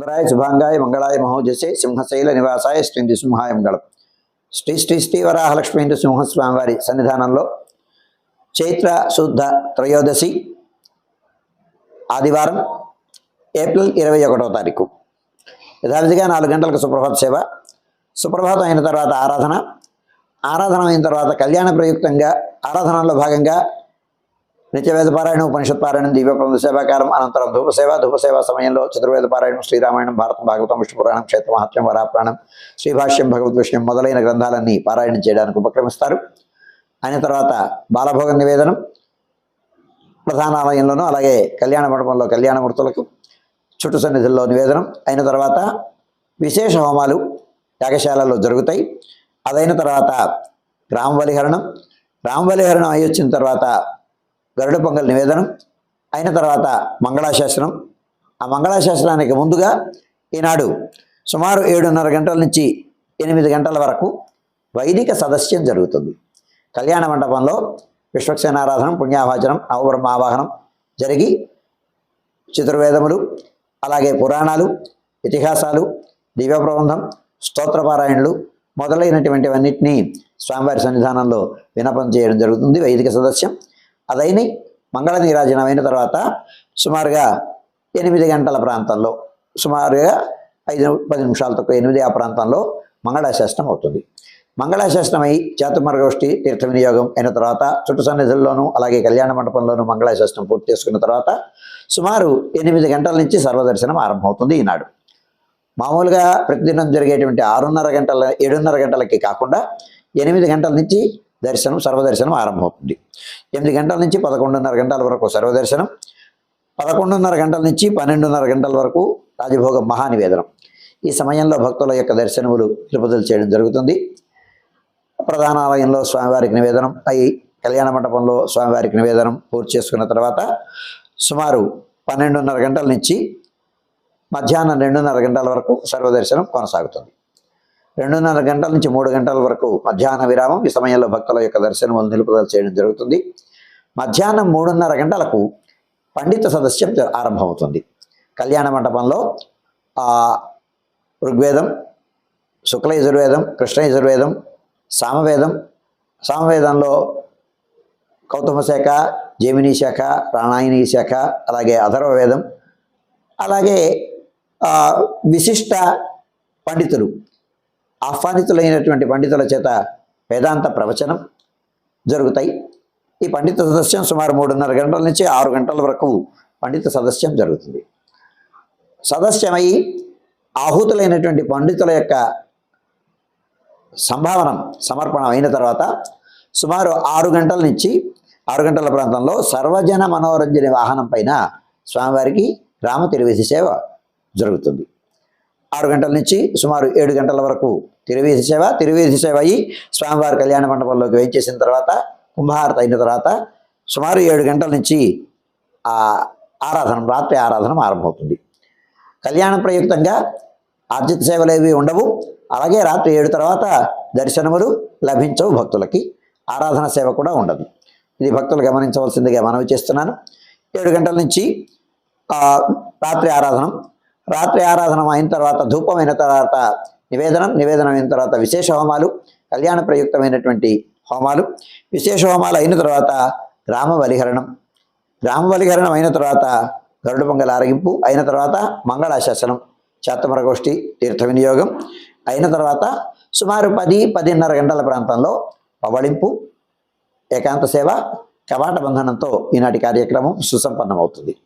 సుందరాయ శుభాంగాయ మంగళాయ మహోజసే సింహశైల నివాసాయ శ్రీ నృసింహాయ మంగళం. శ్రీ శ్రీ శ్రీ వరాహలక్ష్మీ నృసింహస్వామి వారి సన్నిధానంలో చైత్ర శుద్ధ త్రయోదశి ఆదివారం ఏప్రిల్ ఇరవై ఒకటో తారీఖు. యథావిధిగా నాలుగు గంటలకు సుప్రభాత సేవ సుప్రభాతం అయిన తర్వాత ఆరాధన ఆరాధన అయిన తర్వాత కళ్యాణ ప్రయుక్తంగా ఆరాధనలో భాగంగా నిత్యవేద పారాయణం ఉపనిషత్ పారాయణం దివ్యప్రబంధ సేవాకారం అనంతరం ధూప సేవ ధూప సమయంలో చతుర్వేద పారాయణం శ్రీరామాయణం భారతం భాగవతం విష్ణు పురాణం క్షేత్ర మహాత్మ్యం వరాపురాణం శ్రీభాష్యం భగవద్ విషయం మొదలైన గ్రంథాలన్నీ పారాయణం చేయడానికి ఉపక్రమిస్తారు. అయిన తర్వాత బాలభోగ నివేదనం ప్రధాన ఆలయంలోనూ అలాగే కళ్యాణ మండపంలో కళ్యాణమూర్తులకు చుట్టు సన్నిధుల్లో నివేదనం అయిన తర్వాత విశేష హోమాలు యాగశాలలో జరుగుతాయి. అదైన తర్వాత గ్రామ బలిహరణం గ్రామ బలిహరణం అయి వచ్చిన తర్వాత గరుడ పొంగల్ నివేదనం అయిన తర్వాత మంగళాశాసనం. ఆ మంగళాశాసనానికి ముందుగా ఈనాడు సుమారు ఏడున్నర గంటల నుంచి ఎనిమిది గంటల వరకు వైదిక సదస్యం జరుగుతుంది. కళ్యాణ మండపంలో విశ్వక్సేనారాధనం పుణ్యాభాచనం నవబ్రహ్మ ఆవాహనం జరిగి చతుర్వేదములు అలాగే పురాణాలు ఇతిహాసాలు దివ్యప్రబంధం స్తోత్రపారాయణలు మొదలైనటువంటివన్నింటినీ స్వామివారి సన్నిధానంలో వినపం చేయడం జరుగుతుంది. వైదిక సదస్యం అదైన మంగళ నీరాజనం అయిన తర్వాత సుమారుగా ఎనిమిది గంటల ప్రాంతంలో సుమారుగా ఐదు పది నిమిషాల తక్కువ ఎనిమిది ఆ ప్రాంతంలో మంగళాశాసనం అవుతుంది. మంగళాశాసనమై చాతుమర్గోష్ఠి తీర్థ వినియోగం అయిన తర్వాత చుట్టు సన్నిధుల్లోనూ అలాగే కళ్యాణ మండపంలోనూ మంగళాశాసనం పూర్తి చేసుకున్న తర్వాత సుమారు ఎనిమిది గంటల నుంచి సర్వదర్శనం ఆరంభమవుతుంది ఈనాడు. మామూలుగా ప్రతిదినం జరిగేటువంటి ఆరున్నర గంటల ఏడున్నర గంటలకి కాకుండా ఎనిమిది గంటల నుంచి దర్శనం సర్వదర్శనం ఆరంభమవుతుంది. ఎనిమిది గంటల నుంచి పదకొండున్నర గంటల వరకు సర్వదర్శనం పదకొండున్నర గంటల నుంచి పన్నెండున్నర గంటల వరకు రాజభోగం మహానివేదనం. ఈ సమయంలో భక్తుల యొక్క దర్శనములు తిరుపతులు చేయడం జరుగుతుంది. ప్రధాన ఆలయంలో స్వామివారికి నివేదనం అయి కళ్యాణ మండపంలో స్వామివారికి నివేదనం పూర్తి చేసుకున్న తర్వాత సుమారు పన్నెండున్నర గంటల నుంచి మధ్యాహ్నం రెండున్నర గంటల వరకు సర్వదర్శనం కొనసాగుతుంది. రెండున్నర గంటల నుంచి మూడు గంటల వరకు మధ్యాహ్న విరామం ఈ సమయంలో భక్తుల యొక్క దర్శనములు నిలుపుదల చేయడం జరుగుతుంది. మధ్యాహ్నం మూడున్నర గంటలకు పండిత సదస్యం ఆరంభమవుతుంది. కళ్యాణ మండపంలో ఋగ్వేదం శుక్ల యజుర్వేదం కృష్ణ యజుర్వేదం సామవేదం సామవేదంలో కౌతుమ శాఖ జమినీ శాఖ ప్రాణాయని శాఖ అలాగే అధర్వవేదం అలాగే విశిష్ట పండితులు ఆహ్వానితులైనటువంటి పండితుల చేత వేదాంత ప్రవచనం జరుగుతాయి. ఈ పండిత సదస్యం సుమారు మూడున్నర గంటల నుంచి ఆరు గంటల వరకు పండిత సదస్యం జరుగుతుంది. సదస్యమై ఆహుతులైనటువంటి పండితుల యొక్క సంభావనం సమర్పణం అయిన తర్వాత సుమారు ఆరు గంటల నుంచి ఆరు గంటల ప్రాంతంలో సర్వజన మనోరంజన వాహనం పైన స్వామివారికి రామ తెలివేసి సేవ జరుగుతుంది. ఆరు గంటల నుంచి సుమారు ఏడు గంటల వరకు తిరువేసి సేవ తిరువేసి సేవ అయ్యి స్వామివారి కళ్యాణ మండపంలోకి వేయించేసిన తర్వాత కుంభహారత అయిన తర్వాత సుమారు ఏడు గంటల నుంచి ఆ ఆరాధన రాత్రి ఆరాధన ఆరంభమవుతుంది. కళ్యాణ ప్రయుక్తంగా ఆర్జిత సేవలు ఏవి ఉండవు. అలాగే రాత్రి ఏడు తర్వాత దర్శనములు లభించవు భక్తులకి. ఆరాధన సేవ కూడా ఉండదు. ఇది భక్తులు గమనించవలసిందిగా మనవి చేస్తున్నాను. ఏడు గంటల నుంచి రాత్రి ఆరాధనం రాత్రి ఆరాధన అయిన తర్వాత ధూపం అయిన తర్వాత నివేదనం నివేదనం అయిన తర్వాత విశేష హోమాలు కళ్యాణ ప్రయుక్తమైనటువంటి హోమాలు. విశేష హోమాలు అయిన తర్వాత గ్రామ బలిహరణం. గ్రామ బలిహరణం అయిన తర్వాత గరుడ మంగళ ఆరగింపు అయిన తర్వాత మంగళాశాసనం చాత్తమరగోష్ఠి తీర్థ వినియోగం. అయిన తర్వాత సుమారు పది పదిన్నర గంటల ప్రాంతంలో పవళింపు ఏకాంత సేవ కవాట బంధనంతో ఈనాటి కార్యక్రమం సుసంపన్నమవుతుంది.